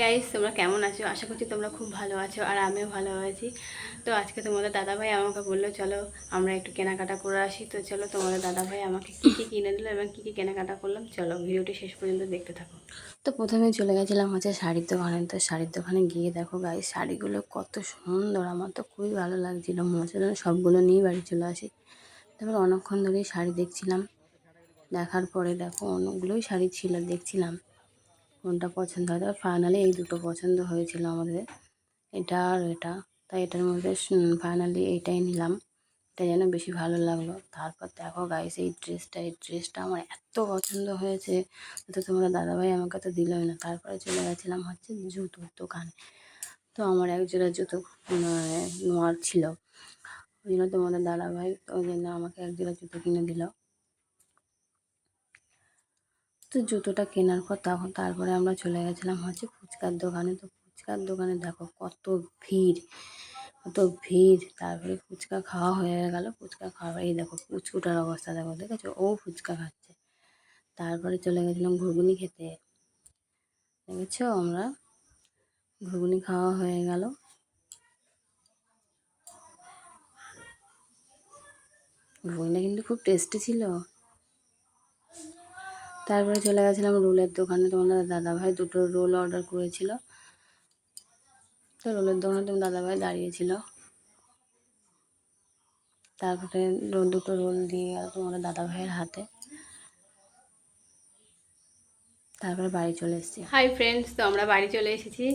Guys তোমরা কেমন আছো? আশা করছি তোমরা খুব ভালো আছো আর আমিও ভালো আছি। তো আজকে তোমাদের দাদাভাই আমাকে বলল, চলো আমরা একটু কেনাকাটা করে আসি। তো চলো তোমাদের দাদাভাই আমাকে কী কী কিনে দিল এবং কী কী কেনাকাটা করলাম। চলো ভিডিওটি শেষ পর্যন্ত দেখতে থাকো। তো প্রথমে চলে গেছিলাম হচ্ছে শাড়ির দোকানে। তো শাড়ির দোকানে গিয়ে দেখো গাই শাড়িগুলো কত সুন্দর। আমার তো খুবই ভালো লাগছিল। মনে হচ্ছিল যেন সবগুলো নিয়ে বাড়ি চলে আসি। তারপর অনেকক্ষণ ধরেই শাড়ি দেখছিলাম। দেখার পরে দেখো অনেকগুলোই শাড়ি ছিল, দেখছিলাম। কোনটা পছন্দ হয়? ফাইনালি এই দুটো পছন্দ হয়েছিল আমাদের। এটা আর এটা। তাই এটার মধ্যে ফাইনালি এইটাই নিলাম। এটা যেন বেশি ভালো লাগল। তারপর দেখো গাইস এই ড্রেসটা এই ড্রেসটা আমার এত পছন্দ হয়েছে। তো তোমরা দাদাভাই আমাকে তো দিলই না। তারপরে চলে গেছিলাম হচ্ছে জুতোর দোকানে। তো আমার এক জোড়া জুতো নোয়ার ছিল। ওই জন্য তোমাদের দাদাভাই ওই জন্য আমাকে এক জোড়া জুতো কিনে দিল। তো জুতোটা কেনার পর তখন তারপরে আমরা চলে গেছিলাম হচ্ছে ফুচকার দোকানে। তো ফুচকার দোকানে দেখো কত ভিড় কত ভিড়। তারপরে ফুচকা খাওয়া হয়ে গেল। ফুচকা খাওয়া, এই দেখো পুচকুটার অবস্থা দেখো, দেখেছ? ও ফুচকা খাচ্ছে। তারপরে চলে গেছিলাম ঘুগনি খেতে। দেখেছ? আমরা ঘুগনি খাওয়া হয়ে গেল। ঘুগনিটা কিন্তু খুব টেস্টি ছিল। তারপরে চলে গেছিলাম রোলের দোকানে। তোমাদের দাদাভাই দুটো রোল অর্ডার করেছিল। তো রোলের দোকানে তোমার দাদাভাই দাঁড়িয়েছিল। তারপরে দুটো রোল দিয়ে গেল তোমাদের দাদাভাইয়ের হাতে। তারপরে বাড়ি চলে এসেছি। হাই ফ্রেন্ডস তো আমরা বাড়ি চলে এসেছি।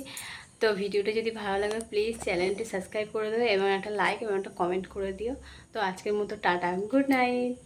তো ভিডিওটা যদি ভালো লাগে প্লিজ চ্যানেলটি সাবস্ক্রাইব করে দেবে এবং একটা লাইক এবং একটা কমেন্ট করে দিও। তো আজকের মতো টাটা গুড নাইট